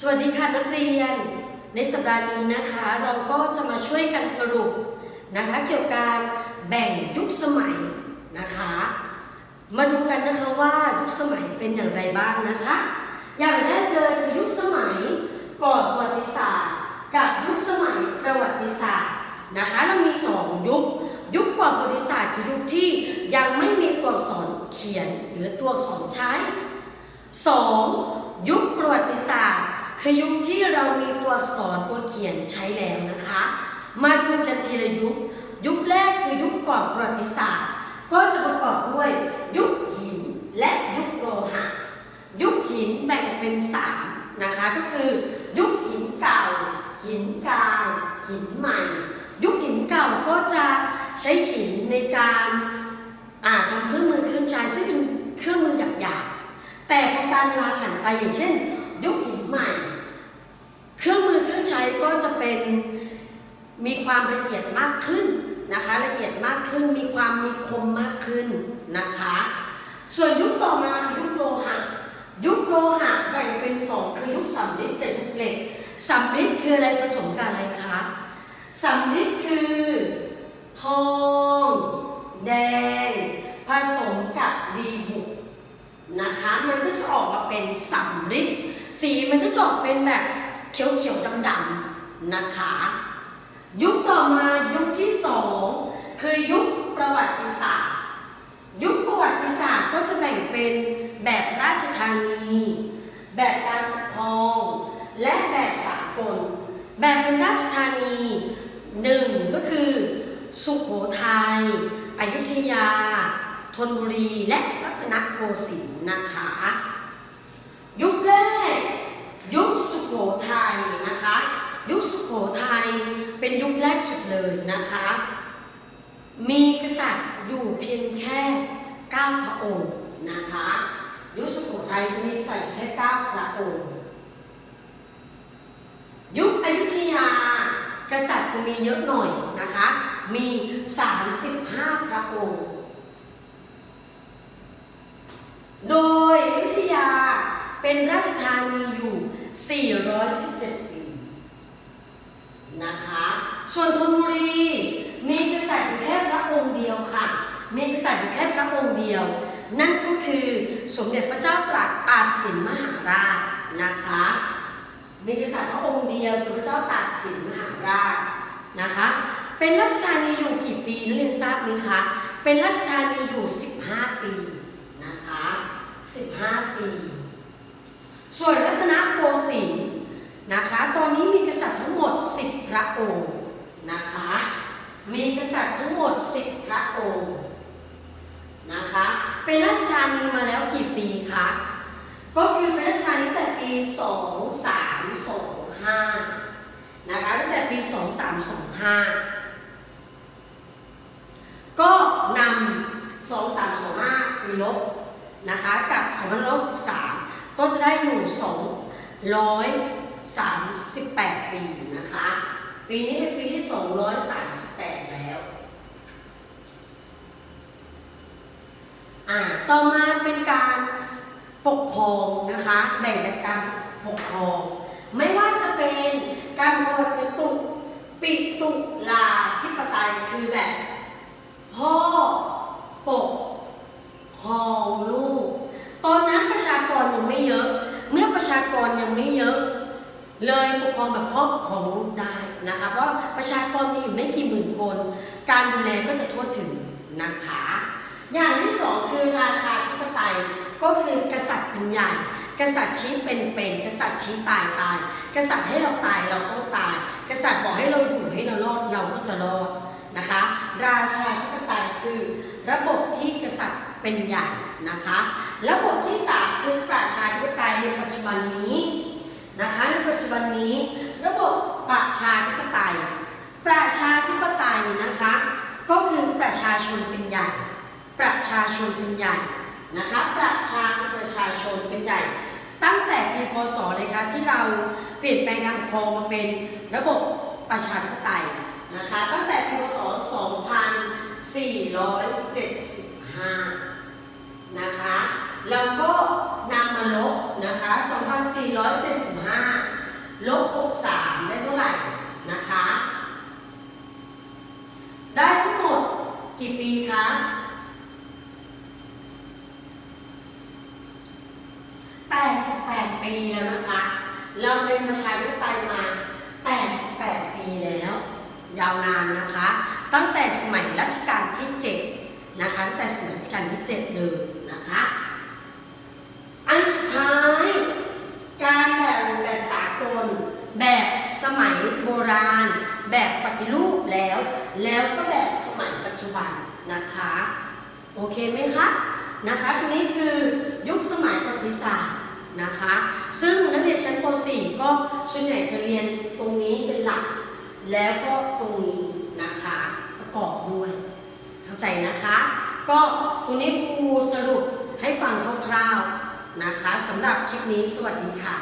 สวัสดีค่ะนักเรียน ในสัปดาห์นี้นะคะ เราก็จะมาช่วยกันสรุปนะคะ เกี่ยวกับการแบ่งยุคสมัยนะคะ มาดูกันนะคะว่ายุคสมัยเป็นอย่างไรบ้างนะคะ อย่างแรกเลยคือยุคสมัยก่อนประวัติศาสตร์ กับยุคสมัยประวัติศาสตร์นะคะเรามีสองยุค ยุคก่อนประวัติศาสตร์คือยุคที่ยังไม่มีตัวอักษรเขียนหรือตัวอักษรใช้ 2. ยุคประวัติศาสตร์ คือยุคที่เรามีตัวอักษรตัวเขียนใช้แล้วนะคะ มาดูกันทีละยุค ยุคแรกคือยุคก่อนประวัติศาสตร์ ก็จะประกอบด้วยยุคหินและยุคโลหะ ยุคหินแบ่งเป็นสามนะคะ ก็คือยุคหินเก่า หินกลางหินใหม่ ยุคหินเก่าก็จะใช้หินในการาทำเครื่องมือเครื่องใช้ซึ่งเป็นเครื่องมือหยาบๆแต่พอการลาผ่านไปอย่างเช่น ยุคหินใหม่ เครื่องมือเครื่องใช้ก็จะเป็นมีความละเอียดมากขึ้นนะคะ ละเอียดมากขึ้นมีความมีคมมากขึ้นนะคะ ส่วนยุคต่อมายุคโลหะยุคโลหะแบ่งเป็นสองคือยุคสำริดกับยุคเหล็กสำริดคืออะไรผสมกับอะไรคะสำริดคือทองแดง ผสมกับดีบุกนะคะ มันก็จะออกมาเป็นสำริดสีมันก็จะออกเป็นแบบ เขียวๆดำๆนะคะ ยุคต่อมายุคที่สองคือยุคประวัติศาสตร์ ยุคประวัติศาสตร์ก็จะแบ่งเป็นแบบราชธานี แบบการปกครอง และแบบสากล แบบเป็นราชธานีหนึ่งก็คือสุโขทัยอยุธยาธนบุรี และรัตนโกสินทร์นะคะ ยุคแรก ยุคสุ โขทัยนะคะ ยุคสุโขทัยเป็นยุคแรกสุดเลยนะคะ มีกษัตริย์อยู่เพียงแค่เก้าพระองค์นะคะ ยุคสุโขทัยจะมีกษัตริย์อยู่แค่เก้าพระองค์ ยุคอยุธยากษัตริย์จะมีเยอะหน่อยนะคะ มี 35 พระองค์ โดยอยุธยาเป็นราชธานีอยู่ 417 ปี นะคะ ส่วนธนบุรีมีกษัตริย์อยู่แค่พระองค์เดียวค่ะ มีกษัตริย์อยู่แค่พระองค์เดียว นั่นก็คือสมเด็จพระเจ้าตรัสอาสินมหาราชนะคะ มีกษัตริย์พระองค์เดียวคือพระเจ้าตากสินมหาราชนะคะ เป็นราชธานีอยู่กี่ปีนักเรียนทราบไหมคะ เป็นราชธานีอยู่ 15 ปีนะคะ 15 ปี ส่วนรัตนโกสินทร์นะคะตอนนี้มีกษัตริย์ทั้งหมด 10 พระองค์นะคะมีกษัตริย์ทั้งหมด 10 พระองค์นะคะเป็นราชธานีมาแล้วกี่ปีคะก็คือเป็นราชธานีตั้งแต่ปี 2325นะคะตั้งแต่ปี 2325 ก็นำ2325ไปลบนะคะกับ2513 ก็จะได้อยู่ 238 ปีนะคะ ปีนี้เป็นปีที่ 238 แล้ว อ่า ต่อมาเป็นการปกครองนะคะแบ่งเป็นการปกครอง ไม่ว่าจะเป็นการปกครองเป็นตุปิตุลาธิปไตยคือแบบพ่อปกครองลูก ตอนนั้นประชากรยัง ไม่เยอะ เมื่อประชากรยังไม่เยอะ เลยปกครองแบบพ่อปกครองลูกได้นะคะ เพราะประชากรมีอยู่ไม่กี่หมื่นคน การดูแลก็จะทั่วถึงนะคะอย่างที่สองคือราชาธิปไตยก็คือกษัตริย์เป็นใหญ่ กษัตริย์ชี้เป็นเป็นกษัตริย์ชี้ตายตาย กษัตริย์ให้เราตายเราก็ตาย กษัตริย์บอกให้เราอยู่ให้เรารอดเราก็จะรอด นะคะ ราชาธิปไตยคือระบบที่กษัตริย์เป็นใหญ่นะคะ ระบบที่สามคือประชาธิปไตยในปัจจุบันนี้นะคะในปัจจุบันนี้ ระบบประชาธิปไตย ประชาธิปไตยนะคะก็คือประชาชนเป็นใหญ่ ประชาชนเป็นใหญ่นะคะประชาประชาชนเป็นใหญ่ ตั้งแต่ปีพศเลยค่ะที่เราเปลี่ยนแปลงการปกครองมาเป็นระบบประชาธิปไตย นะคะตั้งแต่ปีพศ 2475 นะคะแล้วก็นำมาลบนะคะ 2475 ลบ 63 ได้เท่าไหร่นะคะ ได้ทั้งหมดกี่ปีคะ88 ปีแล้วนะคะ เราเป็นประชาธิปไตยมา ยาวนานนะคะ ตั้งแต่สมัยรัชกาลที่7นะคะตั้งแต่สมัยรัชกาลที่7เลยนะคะอันสุดท้ายการแบ่งแบบสากลแบบสมัยโบราณ แบบปฏิรูปแล้ว แล้วก็แบบสมัยปัจจุบันนะคะโอเคไหมคะนะคะทีนี้คือยุคสมัยประวัติศาสตร์นะคะ ซึ่งนักเรียนชั้นป .4 ก็ส่วนใหญ่จะเรียนตรงนี้เป็นหลัก แล้วก็ตรงนี้นะคะประกอบด้วย เข้าใจนะคะ ก็ตัวนี้ครูสรุปให้ฟังคร่าวๆนะคะสำหรับคลิปนี้สวัสดีค่ะ